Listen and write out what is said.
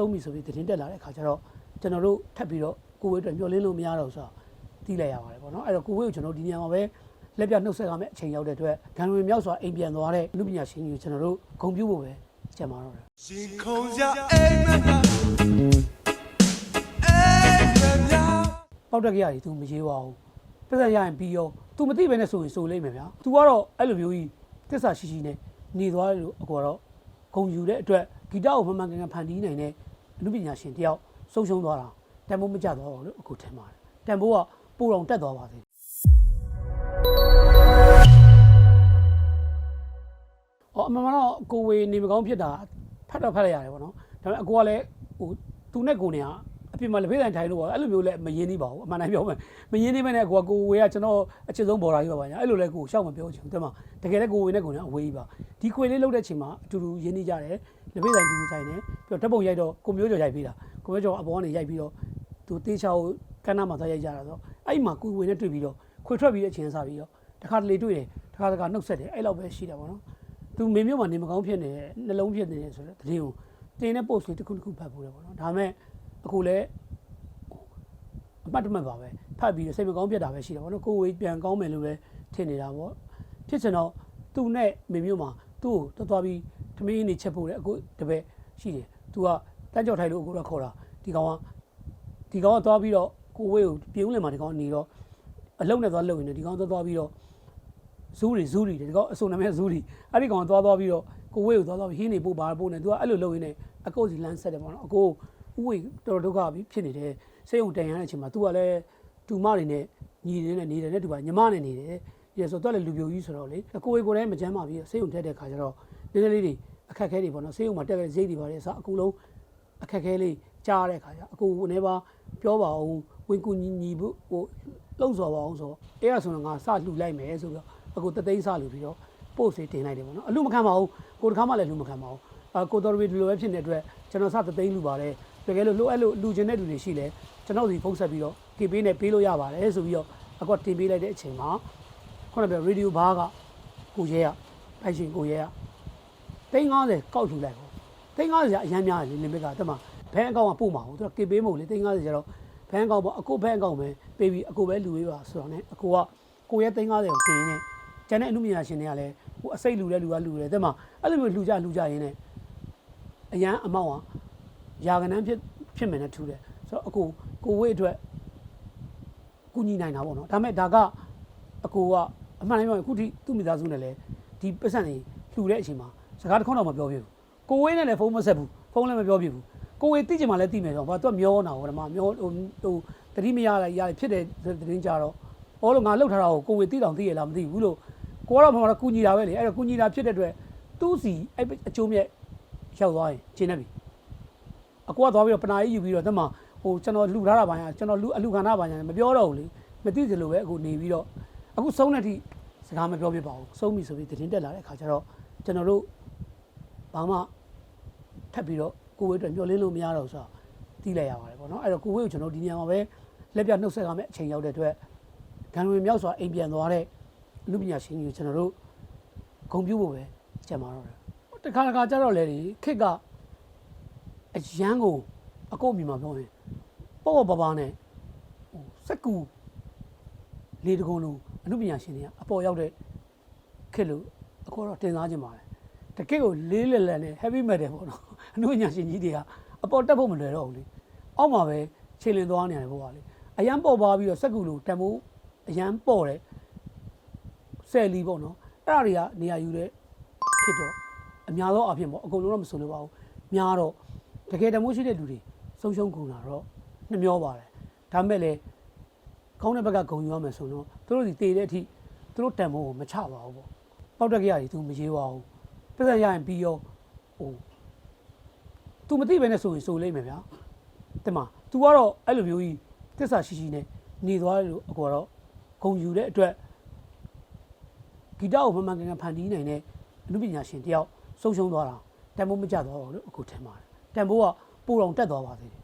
ဆုံးပြီဆိုပြီးသတင်းတက်လာတဲ့အခါကျတော့ကျွန်တော်တို့ထပ်ပြီးတော့ကိုဝေးအတွက်မျှော်လင့်လို့မရတော့ဘူးဆိုတော့တီးလိုက်ရပါတယ်ပေါ့နော်အဲ့တော့ကိုဝေးကိုကျွန်တော်ဒီနေရာမှာပဲလက်ပြနှုတ်ဆက်ရမယ့်အချိန်ရောက်တဲ့အတွက်ဂန်ဝင်မြောက်စွာအိမ်ပြန်သွားတဲ့အမှုပညာရှင်ကြီးကိုကျွန်တော်တို့ဂုဏ်ပြုဖို့ပဲကြံပါတော့တယ် ရင်ခုန်ကြအိမ်မက်တာအိမ်မက်များ ပောက်တက်ကြရည် तू မရေးပါဘူးပြဿနာရရင်ပြီးရော तू မသိပဲနဲ့ဆိုရင်ဆိုလိမ့်မယ်ဗျာ तू ကတော့အဲ့လိုမျိုးကြီးတစ္ဆာရှိရှိနဲ့နေသွားတယ်လို့အကောတော့ဂုံယူတဲ့အတွက်ဂီတကိုမှန်မှန်ကန်ကန်ဖန်တီးနိုင်တဲ့ အမှုပညာရှင်တယောက်ဆုံးရှုံးသွားတာတန်ဖိုးမကျသွားပါဘူးလို့အခုထင်ပါတယ်တန်ဖိုးကပိုတော့တက်သွားပါသေးတယ်အော်အမှန်မှန်တော့ကိုဝေနေမကောင်းဖြစ်တာဖတ်တော့ဖတ်လိုက်ရတယ်ပေါ့နော်ဒါပေမဲ့အကိုကလည်းဟိုသူနဲ့ကိုနေကအပြင်မှာလက်ဖေးတိုင်ထိုင်လို့ပေါ့အဲ့လိုမျိုးလည်းမရင်းနှီးပါဘူးအမှန်တိုင်းပြောမယ်မရင်းနှီးမဲနဲ့ကိုကကိုဝေကကျွန်တော်အချစ်ဆုံးဘော်ဒါကြီးပါပါညာအဲ့လိုလဲကိုရှောက်မပြောချင်ဘူးတဲ့မှာတကယ်လည်းကိုဝေနဲ့ကိုနေအဝေးကြီးပါဒီခွေလေးလောက်တဲ့အချိန်မှာအတူတူရင်းနှီးကြတယ် လက်ဖေးတိုင်တူတူထိုင်တယ်ပြီးတော့ဓာတ်ပုံရိုက်တော့ကိုမျိုးကျော်ရိုက်ပေးတာကိုမျိုးကျော်အပေါ်ကနေရိုက်ပြီးတော့သူတေးချောကိုကန်းနာမှာသွားရိုက်ကြတာဆိုအဲ့မှာကိုဝေနဲ့တွေ့ပြီးတော့ခွေထွက်ပြီးတဲ့အချိန်စားပြီးတော့တခါတလေတွေ့တယ်တခါတခါနှုတ်ဆက်တယ်အဲ့လောက်ပဲရှိတာပေါ့နော်သူမေမျိုးမှာနေမကောင်းဖြစ်နေတယ်နှလုံးဖြစ်နေတယ်ဆိုတော့တရင်ကိုတင်တဲ့ post လေးတစ်ခုတစ်ခုဖတ်ဖို့လေပေါ့နော်ဒါပေမဲ့အခုလည်းအပတ်တမဲ့ပါပဲဖတ်ပြီးတော့စိတ်မကောင်းဖြစ်တာပဲရှိတယ်ပေါ့နော်ကိုယ်ဝေးပြန်ကောင်းမယ်လို့ပဲထင်နေတာပေါ့ဖြစ်ချင်တော့သူနဲ့မေမျိုးမှာသူ့ကိုသွားသွားပြီးထ မင်းနေချက်ဖို့လေအခုတပည့်ရှိတယ်သူကတန်းကြော်ထိုင်လို့အခုတော့ခေါ်တာဒီကောင်ကဒီကောင်ကသွားပြီးတော့ကိုယ်ဝေးကိုပြုံးလင်မှာဒီကောင်ကနေတော့အလုံးနဲ့သွားလုံနေတယ်ဒီကောင်သွားသွားပြီးတော့ဇူးရီဇူးရီဒီကောင်အစုံနာမည်ဇူးရီအဲ့ဒီကောင်သွားသွားပြီးတော့ကိုဝေးကိုသွားသွားပြီးဟင်းနေပို့ပါပို့နေသူကအဲ့လိုလုပ်ရင်းနဲ့အကိုစီလမ်းဆက်တယ်ပေါ့နော်အကိုဥဝေးတော်တော်ဒုက္ခပြီးဖြစ်နေတယ်စိတ်ုံတန်ရတဲ့အချိန်မှာသူကလည်းတူမတွေနဲ့ညီတွေနဲ့နေတယ်နဲ့သူကညီမနဲ့နေတယ်ဒီဆိုတော့လည်းလူပြိုကြီးဆိုတော့လေအကိုဝေးကိုလည်းမကြမ်းပါပြီးစိတ်ုံထက်တဲ့ခါကျတော့ နည်းနည်းလေးတွေအခက်ခဲတွေပေါ့နော်စိတ်ုံမှာတက်ခဲ့စိတ်တွေပါတယ်အစအကူလုံးအခက်ခဲလေးကြားတဲ့ခါကျအကိုကနေပါပြောပါအောင်ဝင်ကူညီညီဖို့ဟိုလှုပ်ဆော်ပါအောင်ဆိုအဲ့ဒါဆိုတော့ငါစလှူလိုက်မယ်ဆိုပြီးတော့အခုတသိန်းစလို့ပြီးတော့ post လေးတင်လိုက်တယ်ပေါ့နော်အလူမခံပါဘူးကိုတစ်ခါမှလည်းလူမခံပါဘူးအာကိုတော်ရီဒီလိုပဲဖြစ်နေတဲ့အတွက်ကျွန်တော်စတသိန်းလူပါတယ်တကယ်လို့လိုအပ်လို့လူကျင်တဲ့လူတွေရှိလဲကျွန်တော်ဒီဖုန်းဆက်ပြီးတော့ကေပေးနဲ့ပေးလို့ရပါတယ်ဆိုပြီးတော့အကွက်တင်ပေးလိုက်တဲ့အချိန်မှာခုနကပြော radio bar ကကိုရဲရဖိုင်ရှင်ကိုရဲရ သိန်း90ကောက်ထူလိုက်ပေါ့သိန်း90ကအရမ်းများတယ်လင်မစ်ကတမဘဲအကောင့်ကပို့မှာဟုတ်သူကကေပေးမဟုတ်လေသိန်း90ကျတော့ဘဲအကောင့်ပေါ့အကိုဘဲအကောင့်ပဲပေးပြီးအကိုပဲလူဝေးပါဆိုတော့ ਨੇ အကိုကကိုရဲသိန်း90ကိုတင်နေကျန်တဲ့အမှုပညာရှင်တွေကလည်းဟိုအစိတ်လူတဲ့လူကလူတယ်တဲ့မှာအဲ့လိုမျိုးလူကြလူကြရင်းနဲ့အရန်အမောက်ဟာယာကနန်းဖြစ်ဖြစ်မယ်နဲ့ထူတယ်ဆိုတော့အကိုကိုဝေးအတွက်ကူညီနိုင်တာပေါ့နော်ဒါပေမဲ့ဒါကအကိုကအမှန်တမ်းပြောရင်အခုထိသူ့မိသားစုနဲ့လည်းဒီပတ်စံတွေလှူတဲ့အချိန်မှာ စကားတစ်ခေါက်တော့မပြောပြဘူးကိုဝေးနဲ့လည်းဖုန်းမဆက်ဘူးဖုန်းလည်းမပြောပြဘူးကိုဝေးသိချင်မှလည်းသိမယ်တော့ဘာသူကမျောနေတာဟိုဓမ္မမျောဟိုဟိုတတိမရလိုက်ရဖြစ်တဲ့သတင်းကြတော့ဟောလို့ငါလှုပ်ထားတာကိုကိုဝေးသိတောင်သိရလားမသိဘူးလို့ကိုကတော့မှတော့ကုညီတာပဲလေအဲ့တော့ကုညီတာဖြစ်တဲ့အတွက်သူ့စီအဲ့အကျိုးမြတ်ရောက်သွားရင်ရှင်းနေပြီအကူကသွားပြီးတော့ပနာကြီးယူပြီးတော့တမဟိုကျွန်တော်လှူထားတာပါညာကျွန်တော်လူအလူခန္ဓာပါညာမပြောတော့ဘူးလေမသိစလို့ပဲအခုနေပြီးတော့အခုဆုံးတဲ့အထိစကားမပြောပြပါဘူးဆုံးပြီဆိုပြီးသတင်းတက်လာတဲ့အခါကျတော့ကျွန်တော်တို့ ဘာမှထပ်ပြီးတော့ကိုဝေးအတွက်မျှော်လင့်လို့မရတော့ဘူးဆိုတော့တီးလိုက်ရပါတယ်ပေါ့နော်အဲ့တော့ကိုဝေးကိုကျွန်တော်ဒီနေရာမှာပဲလက်ပြနှုတ်ဆက်ရမယ့်အချိန်ရောက်တဲ့အတွက်ဂန်ဝင်မြောက်စွာအိမ်ပြန်သွားတဲ့အမှုပညာရှင်ကြီးကိုကျွန်တော်တို့ဂုံပြုဖို့ပဲကြံပါတော့တယ်တခါတခါကြတော့လေဒီခစ်ကအရန်ကိုအကုတ်မြင်မှာပြောရင်ပေါ့ပေါ့ပါပါနဲ့ဟိုစက်ကူလေတကုံလုံးအမှုပညာရှင်တွေကအပေါ်ရောက်တဲ့ခစ်လို့အခေါ်တော့တင်စားခြင်းပါတယ် တကယ့်ကိုလေးလက်လက်နဲ့ heavy metal ပေါ့နော်အမှုပညာရှင်ကြီးတွေကအပေါ်တက်ဖို့မလွယ်တော့ဘူးလေအောက်မှာပဲခြေလင်သွားနေရတယ်ဘို့ပါလေအရန်ပေါ်ပါပြီးတော့စက်ကူလို့တန်ဖိုးအရန်ပေါ်တယ်ဆယ်လီပေါ့နော်အဲ့ဒါတွေကနေရာယူတဲ့ဖြစ်တော့အများသောအဖြစ်ပေါ့အကုန်လုံးတော့မဆိုလို့ပါဘူးများတော့တကယ်တမိုးရှိတဲ့လူတွေဆုံးရှုံးကုန်တာတော့နှမျောပါတယ်ဒါမဲ့လည်းကောင်းတဲ့ဘက်ကဂုံယူရမယ်ဆိုတော့သူတို့ဒီတည်တဲ့အထိသူတို့တန်ဖိုးကိုမချပါဘူးပေါ့ပောက်တက်ကြရည်သူမရေးပါဘူး ပြဿနာရရင်ပြီးရောဟို तू မသိပဲနဲ့ဆိုရင်ဆိုလိမ့်မယ်ဗျာတဲ့မှာ तू ကတော့အဲ့လိုမျိုးကြီးတစ္ဆာရှိရှိနဲ့နေသွားတယ်လို့အကောတော့ဂုံယူတဲ့အတွက်ဂီတကိုမှန်မှန်ကန်ကန်ဖန်တီးနိုင်တဲ့အမှုပညာရှင်တယောက်ဆုံးရှုံးသွားတာတန်ဖိုးမကျသွားပါဘူးလို့အခုထင်ပါတယ်တန်ဖိုးကပိုတော့တက်သွားပါသေးတယ်